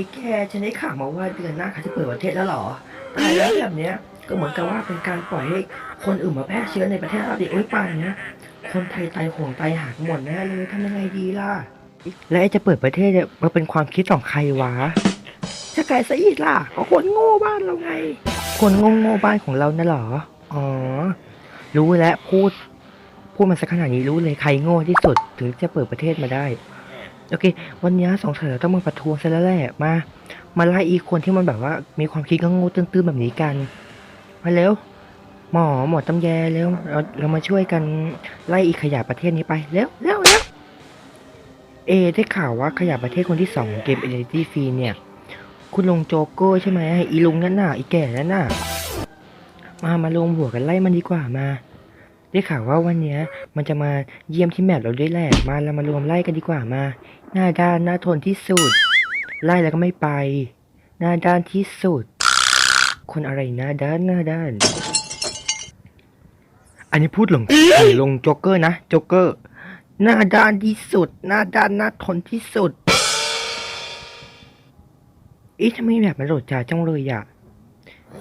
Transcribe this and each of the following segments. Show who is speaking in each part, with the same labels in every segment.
Speaker 1: ยแกฉันได้ข่าวมาว่าเดือนหน้าเขาจะเปิดประเทศแล้วเหรอตายแล้วแบบเนี้ยก็เหมือนกับว่าเป็นการปล่อยให้คนอื่นมาแพร่เชื้อในประเทศเราดิโอ้ยป่านเนี้ยคนไทยตายห่วงตายหักหมดแน่เลยทำยังไงดีล่ะ และไอ้จะเปิดประเทศเนี่ยมันเป็นความคิดของใครวะจะไกลซะอีกล่ะก็คนโง่บ้านเราไง คนโง่โง่ๆบ้านของเราน่ะเหรอ อ๋อ รู้แล้วพูด พูดมาสักขนาดนี้รู้เลยใครโง่ที่สุดถึงจะเปิดประเทศมาได้ โอเค วันนี้สองสัยเราต้องมาประท้วงซะแล้วแหละมา มาไล่อีกคนที่มันแบบว่า มีความคิดก็ง่ตื้นๆแบบนี้กัน มาเร็ว หมอหมอตำแยเร็วเราเรามาช่วยกันไล่อีกขยะประเทศนี้ไปเร็วเร็วเร็วเอได้ข่าวว่าขยะประเทศคนที่สองเกม Identity f r e e เนี่ย คุณลุงโจโก้ใช่ไหมอีลุงนั่นน่ะอีแก่นั่นน่ะมามาลงหัวกันไล่มันดีกว่ามา ได้ข่าวว่าวันเนี้ย มันจะมาเยี่ยมที่แมปเราด้วยแหละ มาเรามารวมไล่กันดีกว่ามา หน้าด้านหน้าทนที่สุด ไล่แล้วก็ไม่ไป หน้าด้านที่สุด คนอะไรหน้าด้านหน้าด้าน อันนี้พูดหลงลงโจ๊กเกอร์นะโจ๊กเกอร์ หน้าด้านที่สุด หน้าด้านหน้าทนที่สุดอีทำไมแบบมันโหลดจ่าจังเลยอะ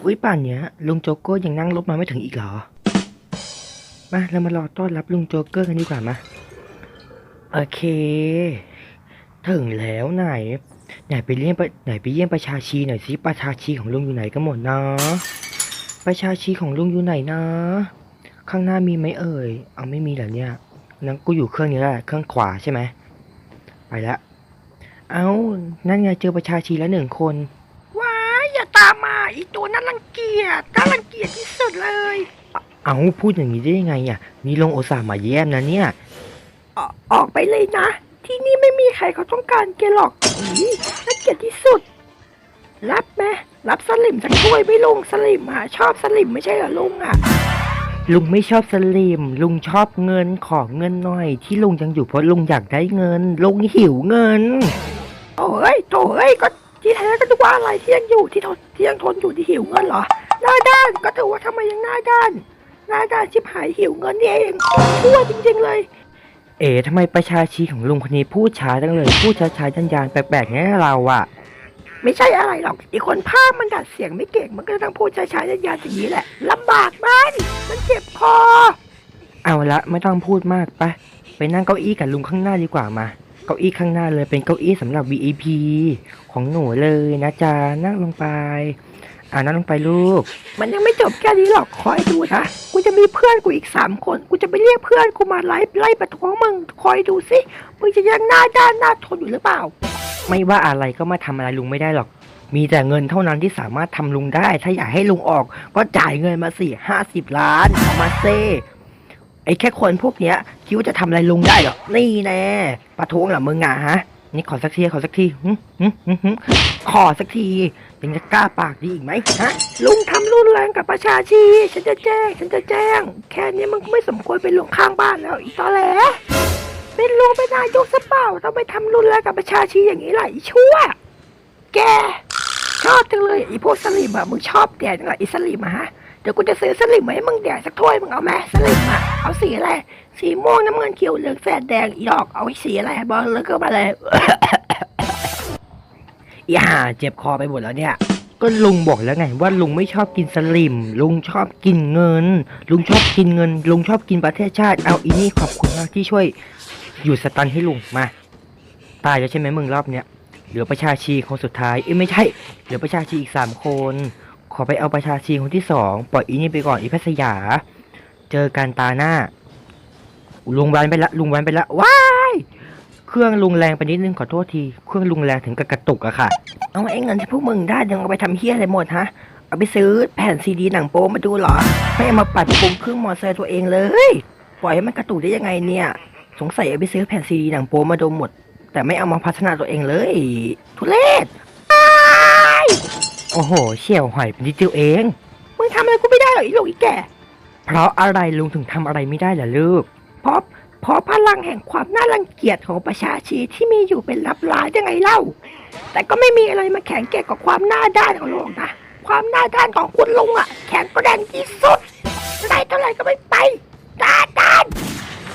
Speaker 1: อุ้ยป่านเนี้ยลุงโจ๊กเกอร์ยังนั่งรถมาไม่ถึงอีกเหรอ มาเรามารอต้อนรับลุงโจ๊กเกอร์กันดีกว่ามาโอเค ถึงแล้วไหน ไหนไปเยี่ยมปไหนไปเยี่ยมประชาชีหน่อยสิประชาชีของลุงอยู่ไหนกันหมดนะ ประชาชีของลุงอยู่ไหนนะ ข้างหน้ามีไหมเอ่ย เอาไม่มีเหรอเนี่ยนั่นกูอยู่เครื่องนี้แหละเครื่องขวาใช่ไหมไปแล้วเอานั่นไงเจอประชาชีแล้วหนึ่งคนว้าอย่าตามมาอีตัวนั้นรังเกียจน่ารังเกียจที่สุดเลย เอาพูดอย่างนี้ได้ยังไงอะนี่ลงโอซาห์มาเยี่ยมนะเนี่ยออกไปเลยนะ ที่นี่ไม่มีใครเขาต้องการแกหรอกอีน่าเกลียดที่สุด รับไหมรับสลิมสักถ้วยไหม่ลุงสลิมอะชอบสลิมไม่ใช่เหรอลุงอะ ลุงไม่ชอบสลิม ลุงชอบเงินขอเงินหน่อย ที่ลุงยังอยู่เพราะลุงอยากได้เงิน ลุงหิวเงิน โอ้ยโถเอ้ยก็ที่แท้ก็จะว่าอะไรที่ยังอยู่ที่ทนที่ยังทนอยู่ที่หิวเงินเหรอหน้าด้านก็ถือว่าทำไมยังหน้าด้าน หน้าด้านชิบหายหิวเงินนี่เองชั่วจริง ๆ เลย เอ๋ทำไมประชาชีของลุงคนนี้พูดช้าจังเลย พูดช้าๆยันๆแปลกๆงั้นเราอะไม่ใช่อะไรหรอกอีกคนภาพมันดัดเสียงไม่เก่งมันก็ต้องพูดช้าๆยันๆอย่างนี้แหละลำบากมันมันเจ็บคอ เอาละไม่ต้องพูดมากไปไปนั่งเก้าอี้กับลุงข้างหน้าดีกว่ามา เก้าอี้ข้างหน้าเลยเป็นเก้าอี้สำหรับ VIP ของหนูเลยนะจ๊ะนั่งลงไป อ่านั่งลงไปลูก มันยังไม่จบแค่นี้หรอกคอยดูนะ กูจะมีเพื่อนกูอีกสามคน กูจะไปเรียกเพื่อนกูมาไล่ไล่ประท้วงมึง คอยดูสิมึงจะยังหน้าด้านหน้าทนอยู่หรือเปล่า ไม่ว่าอะไรก็มาทำอะไรลุงไม่ได้หรอก มีแต่เงินเท่านั้นที่สามารถทำลุงได้ ถ้าอยากให้ลุงออก ก็จ่ายเงินมาสี่ห้าสิบล้านเอามาเซ ไอ้แค่คนพวกเนี้ยคิดว่าจะทำอะไรลุงได้เหรอ นี่แน่ประท้วงเหรอมึงอะฮะ นี่ขอสักทีขอสักทีหึหึหึขอสักทียังจะกล้าปากดีอีกไหมฮะลุงทำรุนแรงกับประชาชีฉันจะแจ้ง ฉันจะแจ้ง แค่นี้มันก็ไม่สมควรเป็นลุงข้างบ้านแล้วอีตอแหลเป็นลุงเป็นนายกซะเปล่าต้องไปทำรุนแรงกับประชาชีอย่างนี้ล่ะอีชั่ว แกชอบจังเลยอีพวกสลิมอะมึงชอบแดดจังเลยอีสลิมอะฮะเดี๋ยวกูจะซื้อสลิมมาให้มึงแดกสักถ้วยมึงเอาไหมสลิมอะ สีอะไร สีม่วงน้ำเงินเขียวเหลืองแสดแดงอีดอกเอาไว้สีอะไรบอกเลยก็มาเลยอย่าเจ็บคอไปหมดแล้วเนี่ย ก็ลุงบอกแล้วไง ว่าลุงไม่ชอบกินสลิม ลุงชอบกินเงิน ลุงชอบกินเงิน ลุงชอบกินประเทศชาติ เอาอีนี่ขอบคุณมากที่ช่วย อยู่สตันให้ลุงมา ตายแล้วใช่ไหมมึงรอบเนี้ยเหลือประชาชีคนสุดท้ายเอ้ยไม่ใช่ เหลือประชาชีอีกสามคน ขอไปเอาประชาชีคนที่สองปล่อยอีนี่ไปก่อนอีพัสยา เจอกันตาหน้า ลุงวันไปละ ลุงวันไปละว้ายเครื่องลุงแรงไปนิดนึงขอโทษที เครื่องลุงแรงถึงกับกระตุกอะค่ะ เอาไอ้เงินที่พวกมึงได้ยังเอาไปทำเฮี้ยอะไรหมดฮะ เอาไปซื้อแผ่นซีดีหนังโป๊มาดูเหรอ ไม่เอามาปัดปรุงเครื่องมอเตอร์ไซค์ตัวเองเลย ปล่อยให้มันกระตุกได้ยังไงเนี่ย สงสัยเอาไปซื้อแผ่นซีดีหนังโป๊มาดูหมด แต่ไม่เอามาพัฒนาตัวเองเลย ทุเรศโอ้โหเชี่ยวหอยเป็นนิดเดียวเอง มึงทำอะไรกูไม่ได้หรอกไอ้ลูกอีแก่ เพราะอะไรลุงถึงทำอะไรไม่ได้ล่ะลูก เพราะเพราะพลังแห่งความน่ารังเกียจของประชาชีที่มีอยู่เป็นลับล้านยังไงเล่า แต่ก็ไม่มีอะไรมาแข็งแกร่งกว่าความหน้าด้านของลุงนะ ความหน้าด้านของคุณลุงอะแข็งแกร่งที่สุดได้เท่าไหร่ก็ไม่ไปหน้าด้าน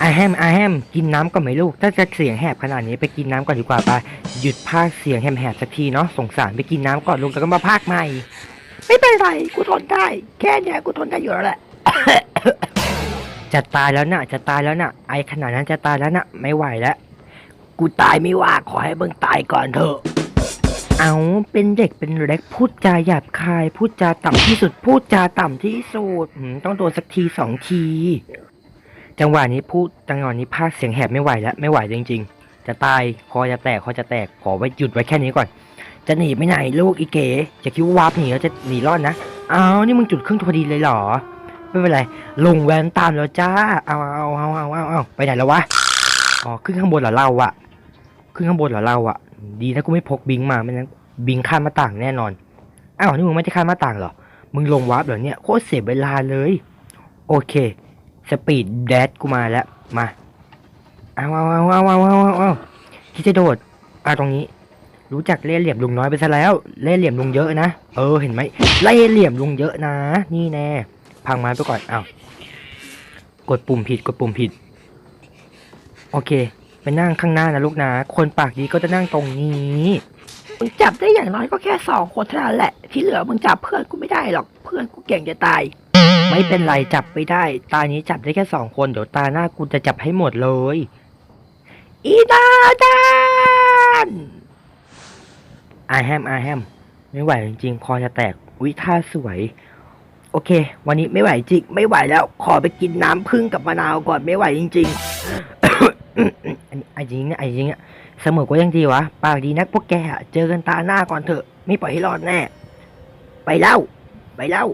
Speaker 1: อ่าแฮมไอแฮมกินน้ำก่อนไหมลูก ถ้าจะเสียงแหบขนาดนี้ไปกินน้ำก่อนดีกว่าไปหยุดพากย์เสียงแหบๆสักทีเนาะสงสารไปกินน้ำก่อนลุงแล้วก็มาพากย์ใหม่ ไม่เป็นไรกูทนได้ แค่เนี้ยกูทนได้อยู่แล้วแหละ จะตายแล้วนะจะตายแล้วนะไอขนาดนั้นจะตายแล้วนะไม่ไหวแล้ว กูตายไม่ว่าขอให้มึงตายก่อนเถอะ เอาเป็นเด็กเป็นเล็กพูดจาหยาบคาย พูดจาต่ำที่สุด พูดจาต่ำที่สุดอืมต้องโดนสักทีสองที จังหวะนี้พูดจังหวะนี้พากย์เสียงแหบไม่ไหวแล้ว ไม่ไหวจริง ๆ จะตายคอจะแตกคอจะแตกขอไว้หยุดไว้แค่นี้ก่อน จะหนีไปไหนลูกอีเก๋จะคิดว่าวาร์ปหนีแล้วจะหนีรอดนะ เอานี่มึงจุดเครื่องพอดีเลยเหรอ ไม่เป็นไรลงแวนตามแล้วจ้าเอาเอาเอาเอาเอาไปไหนแล้ววะอ๋อขึ้นข้างบนเหรอเราอะขึ้นข้างบนเหรอเราอะดีนะกูไม่พกบิงมาไม่งั้นบิงข้ามมาต่างแน่นอนอ้าวนี่มึงไม่ได้ข้ามมาต่างเหรอมึงลงวาร์ปเหรอเนี่ยโคตรเสียเวลาเลย โอเคสปีดแดดกูมาแล้วมาเอาเอาเอาเอาเอาเอาเอาที่จะโดดอะตรงนี้รู้จักเล่เหลี่ยมลุงน้อยไปซะแล้ว เล่เหลี่ยมลุงเยอะนะ เออเห็นไหมเล่เหลี่ยมลุงเยอะนะ นี่แน่ พังไม้ไปก่อนอ้าวกดปุ่มผิดกดปุ่มผิด โอเค ไปนั่งข้างหน้านะลูกนะ คนปากดีก็จะนั่งตรงนี้ มึงจับได้อย่างน้อยก็แค่สองคนเท่านั้นแหละ ที่เหลือมึงจับเพื่อนกูไม่ได้หรอก เพื่อนกูเก่งจะตาย ไม่เป็นไรจับไม่ได้ ตานี้จับได้แค่สองคนเดี๋ยวตาหน้ากูจะจับให้หมดเลย อีดาดานอาแฮมอาแฮม ไม่ไหวจริงๆคอจะแตก วิท่าสวย โอเค วันนี้ไม่ไหวจริง ไม่ไหวแล้ว ขอไปกินน้ำพึ่งกับมะนาวก่อนไม่ไหวจริงๆอันนี้ไอ้จริงเนี่ยไอ้จริงอะเสมอก็ยังดีวะปากดีนักพวกแกอะเจอกันตาหน้าก่อนเถอะ ไม่ปล่อยให้รอดแน่ ไปเล่า ไปเล่า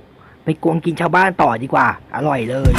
Speaker 1: ไปกวงกินชาวบ้านต่อดีกว่า อร่อยเลย